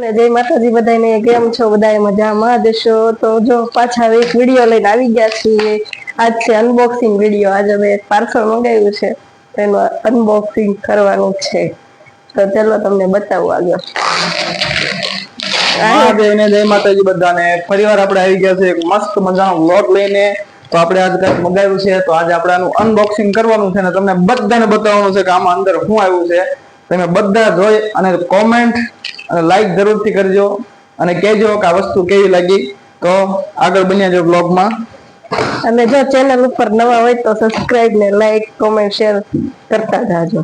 અને જય માતાજી બધાને કેમ છો? બધા મજામાં જશો તો જો પાછા એક વીડિયો લઈને આવી ગયા છીએ. આજ છે અનબોક્સિંગ વીડિયો આજે અમે એક પાર્સલ મંગાવ્યું છે. તેનું અનબોક્સિંગ કરવાનું છે. તો ચાલો તમને બતાવું આગળ. મહાદેવને જય માતાજી બધાને. ફરીવાર આપણે આવી ગયા છે એક મસ્ત મજાનો વ્લોગ લઈને. તો આપણે આજ કંઈક મગાવ્યું છે. તો આજે આપણે આનું અનબોક્સિંગ કરવાનું છે ને તમને બધાને બતાવવાનું છે કે આમાં અંદર શું આવ્યું છે. તમે બધા જોઈ અને કોમેન્ટ અને લાઈક જરૂરથી કરજો અને કહેજો કે આ વસ્તુ કેવી લાગી. તો આગળ બન્યા જો બ્લોગમાં અને જો ચેનલ ઉપર નવા હોય તો સબસ્ક્રાઇબ ને લાઈક કોમેન્ટ શેર કરતા જાજો.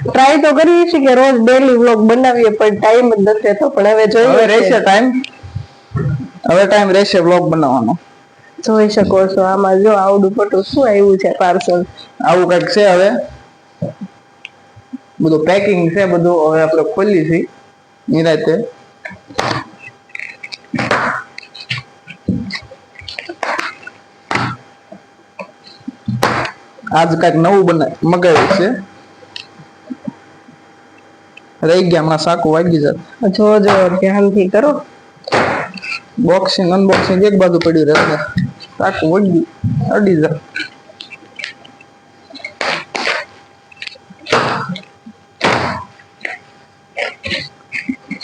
ટ્રાય તો કરીએ છીએ કે રોજ ડેલી વ્લોગ બનાવીએ પણ ટાઈમ જ નથી તો પણ હવે હવે જોઈએ રહેશે ટાઈમ હવે ટાઈમ રહેશે વ્લોગ બનાવવાનો. જોઈ શકો છો આમાં જો આવડું પટુ શું આવ્યું છે પાર્સલ આવું કંઈક છે હવે. બધું પેકિંગ છે બધું હવે આપણે ખોલી છે નિરાતે. આજ કંઈક નવું બનાવ મગાવ્યું છે. રહી ગયા હમણાં સાકું વાગી જાત. જો જો ધ્યાનથી કરો. બોક્સિંગ અનબોક્સિંગ એક બાજુ પડ્યું રહેશે સાકું વાગ્યું અડી જાય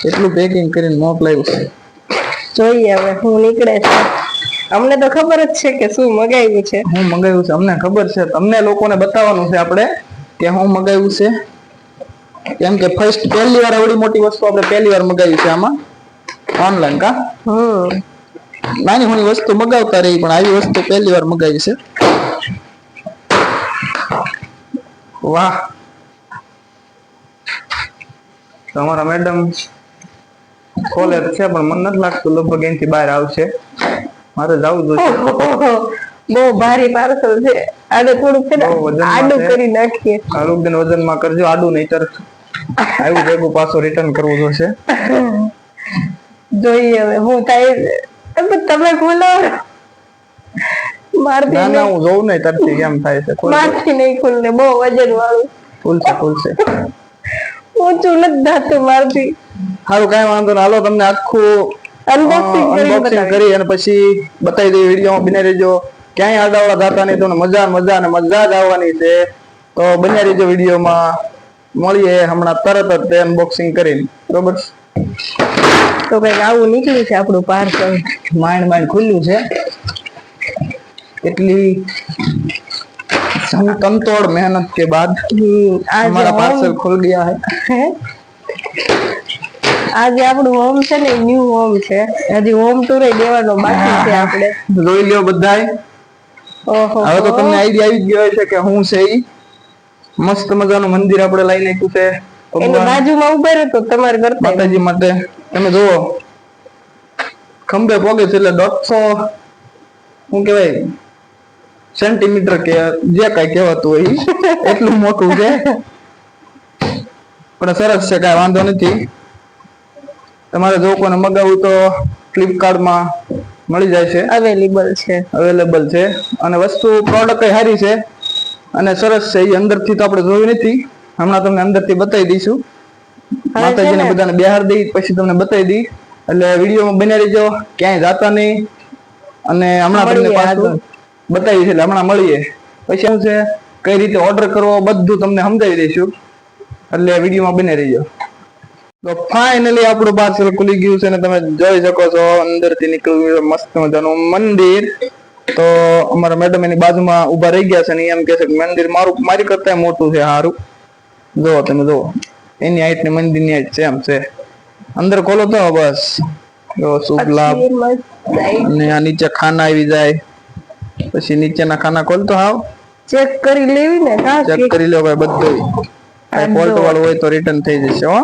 એટલું પેકિંગ કરીને મોકલાયું છે જોઈએ હવે હું નીકળે છે. અમને તો ખબર જ છે કે શું મગાવ્યું છે. હું મંગાવ્યું છે અમને ખબર છે. તમને લોકોને બતાવવાનું છે આપણે કે હું મંગાવ્યું છે. કેમ કે ફર્સ્ટ પહેલી વાર આવડી મોટી વસ્તુ આપણે પહેલી વાર મંગાવી છે આમાં. ઓનલાઈન કા? હમ. નાની નાની વસ્તુ મગાવતા રહી પણ આવી વસ્તુ પહેલી વાર મગાવી છે. વાહ. તમારા મેડમ ખોલે છે પણ મને નથી લાગતું લગભગ એનથી બહાર આવશે. મારે જવું જોઈએ બહુ ભારી પાર્સલ છે. આને થોડુંક છે ને આડું કરી નાખીએ. આરોગ્ય વજનમાં કરજો આડું નહીતર આવ્યું ભેગું પાછું રિટર્ન કરવું જોશે જોઈએ હવે હું થાય તમે ખોલો. મારથી ના હું જોઉં નહીં તરતી કેમ થાય છે મારથી નહીં ખુલને બહુ વજન વાળું ખુલશે ખુલશે. ઊંચું નથી થતું મારથી. સારું કઈ વાંધો ના હાલો તમને આખું અનબોક્સિંગ કરી અને પછી બતાવી દઈએ વિડીયોમાં. બને રહેજો. ક્યાંય આડાવડા થતા નહીં તમને મજા મજા અને મજા જ આવવાની છે. તો બન્યા રહેજો વિડીયોમાં. મળીએ હમણાં તરત જ તે અનબોક્સિંગ કરીને. બરોબર? તો કંઈક આવું નીકળ્યું છે આપણું પાર્સલ. માંડ માંડ ખુલ્યું છે. એટલી તમતોડ મહેનત के बाद આજે हमारा पार्सल home- खुल गया है હે? આજે આપણું હોમ છે ને ન્યુ હોમ છે હજી હોમ ટૂર દેવાનો બાકી છે આપણે જોઈ લ્યો બધાય ઓહો હવે તો તમને આઈડિયા આવી જ ગયો છે કે હું છે ઈ મસ્ત મજાનું મંદિર આપણે લઈ નાખ્યું છે એની ભગવાન બાજુમાં ઉભા રહ્યો તો તમારે કરતા માતાજી માટે તમે જુઓ ખંભે પોગે છે એટલે દોઢસો શું કહેવાય સેન્ટીમીટર કે જે કઈ કહેવાતું હોય એટલું મોટું છે. પણ સરસ છે કાંઈ વાંધો નથી. તમારે જો કોને મગાવવું તો ફ્લિપકાર્ટમાં મળી જાય છે. અવેલેબલ છે. અવેલેબલ છે. અને વસ્તુ પ્રોડક્ટ સારી છે. અને સરસ છે એ અંદરથી તો આપણે જોયું નથી. હમણાં તમને અંદરથી બતાવી દઈશું. માતાજીને. બધાને બિહાર દઈ પછી તમને બતાવી દઈ એટલે વિડીયોમાં બની રહેજો ક્યાંય જાતા નહીં. અને હમણાં તમને પાછું. બતાવી છે એટલે હમણાં મળીએ. પછી શું છે કઈ રીતે ઓર્ડર કરવો બધું તમને સમજાવી દઈશું. એટલે વિડીયોમાં બને રહીજો. તો ફાઇનલી આપણું પાર્સલ ખુલી ગયું છે ને તમે જોઈ શકો છો અંદરથી નીકળ્યું છે મસ્ત મજાનું મંદિર. તો અમારા મેડમ એની બાજુમાં ઊભા રહી ગયા છે ને એમ કહે છે કે મંદિર મારું મારી કરતા મોટું છે સારું જુઓ તમે જુઓ. એની હાઈટ ને મંદિરની હાઈટ એમ છે. અંદર ખોલો તો બસ. જો શુભ લાભ. ને અને આ નીચે ખાના આવી જાય. પછી નીચેના ખાના ખોલતો હાવ. ચેક કરી લેવી ને હા ચેક કરી લો ભાઈ બધું કઈ ફોલ્ટ વાળું હોય તો રિટર્ન થઈ જશે હો.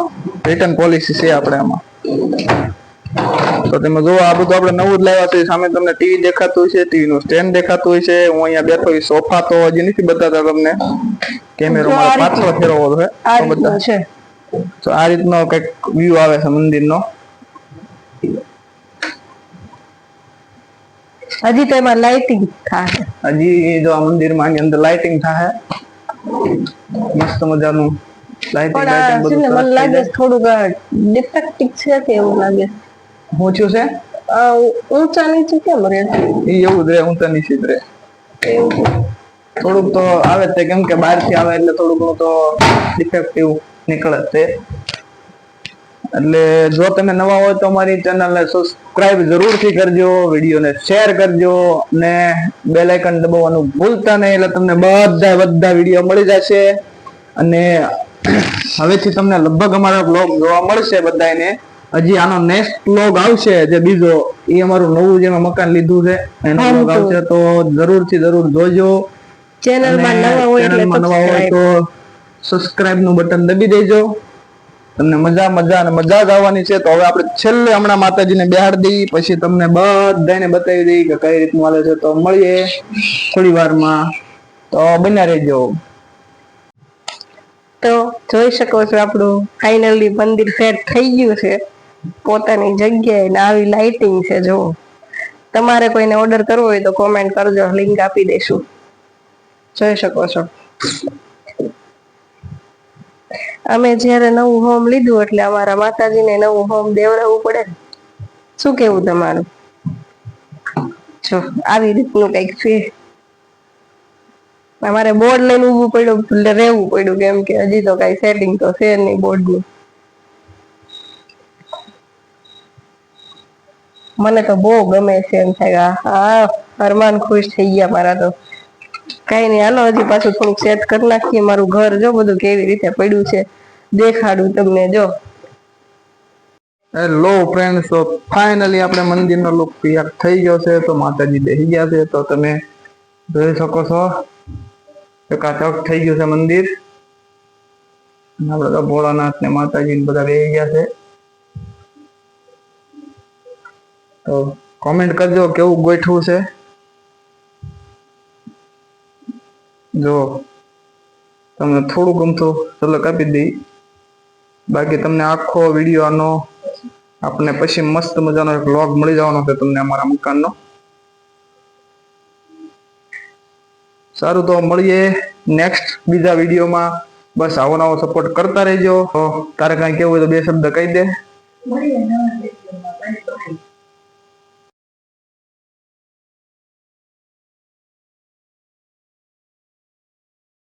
રિટર્ન પોલિસી છે આપણે આમાં. તો તમે જુઓ આ બધું આપણે નવું જ લાવ્યા છે. સામે તમને ટીવી દેખાતું હોય છે ટીવી નું સ્ટેન્ડ દેખાતું હોય છે હું અહીંયા બેઠો છું સોફા તો હજી નથી બતાતા તમને. કેમેરો મારો પાછળ ફેરવો છે. આ તો બધા છે. તો આ રીતનો કંઈક વ્યૂ આવે છે મંદિરનો. હજી તો એમાં લાઇટિંગ થાય. હજી જો આ મંદિરમાં અંદર લાઇટિંગ થાય. મસ્ત મજાનું લાઇટિંગ મને લાગે થોડુંક ડિફેક્ટિવ છે કે એવું લાગે? છે. હું છું? છે ઊંચા નીચે કેમ રહે? એ એવું જ રે હું તો નિશ્ચિત રે થોડુંક તો આવે તે કેમ કે બહારથી આવે એટલે થોડું ઘણું તો ડિફેક્ટિવ નીકળે તે એટલે જો તમે નવા હોય તો અમારી ચેનલને સબસ્ક્રાઇબ જરૂરથી કરજો વિડીયોને શેર કરજો ને બેલ આઇકન દબાવવાનું ભૂલતા નહીં એટલે તમને બધા બધા વીડિયો મળી જશે. અને હવેથી તમને લગભગ અમારા બ્લોગ જોવા મળશે બધાને હજી આનો નેક્સ્ટ બ્લોગ આવશે જે બીજો એ અમારું નવું જે મકાન લીધું છે એનો બ્લોગ. આવશે તો જરૂરથી જરૂર જોજો. ચેનલમાં નવા હોય એટલે નવા હોય તો સબસ્ક્રાઇબનું બટન દબી દેજો. તમને મજા મજા અને મજા જ આવવાની છે. તો હવે આપણે છેલ્લે હમણાં માતાજીને બેહાડ દઈ, પછી તમને બધાને બતાવી દઈ કે કઈ રીતનું હાલે છે. તો મળીએ થોડી વારમાં. તો બન્યા રહેજો. તો જોઈ શકો છો આપણું ફાઇનલી મંદિર સેટ થઈ ગયું છે. પોતાની જગ્યાએ ને આવી લાઇટિંગ છે, જો. તમારે કોઈને ઓર્ડર કરવો હોય તો કોમેન્ટ કરજો લિંક આપી દઈશું. જોઈ શકો છો. અમે જ્યારે નવું હોમ લીધું એટલે અમારા માતાજીને નવું હોમ દેવડાવવું પડે. શું કેવું તમારું? જો, આવી રીતનું કંઈક છે. અમારે બોર્ડ લઈને ઊભું પડ્યું, એટલે રહેવું પડ્યું કેમ કે હજી તો કઈ સેટિંગ તો છે નહીં બોર્ડનું મને તો બહુ ગમે છે એમ થાય કે હા અરમાન ખુશ થઈ ગયા મારા તો. કઈ નહીં, હાલો, હજી પાછું થોડુંક સેટ કરી નાખીએ. મારું ઘર જો બધું કેવી રીતે પડ્યું છે, દેખાડું તમને, જો. હેલો ફ્રેન્ડ્સ તો ફાઇનલી આપણે મંદિરનો લુક તૈયાર થઈ ગયો છે. તો માતાજી બેસી ગયા છે. તો તમે જોઈ શકો છો. ચકાચક થઈ ગયું છે મંદિર. આપણે તો ભોળાનાથ ને માતાજી બધા બેસી ગયા છે. તો કોમેન્ટ કરજો કેવું ગોઠવું છે. જો, તમને થોડું ગમતું ઝલક આપી દઈ. બાકી તમને આખો વીડિયો આનો આપણે પછી મસ્ત મજાનો એક વ્લોગ મળી જવાનો છે તમને અમારા મકાનનો. સારું, તો મળીએ નેક્સ્ટ બીજા વિડીયોમાં બસ આવો નવો સપોર્ટ કરતા રહેજો. તારે કાંઈ કેવું હોય તો બે શબ્દ કહી દે. મળીએ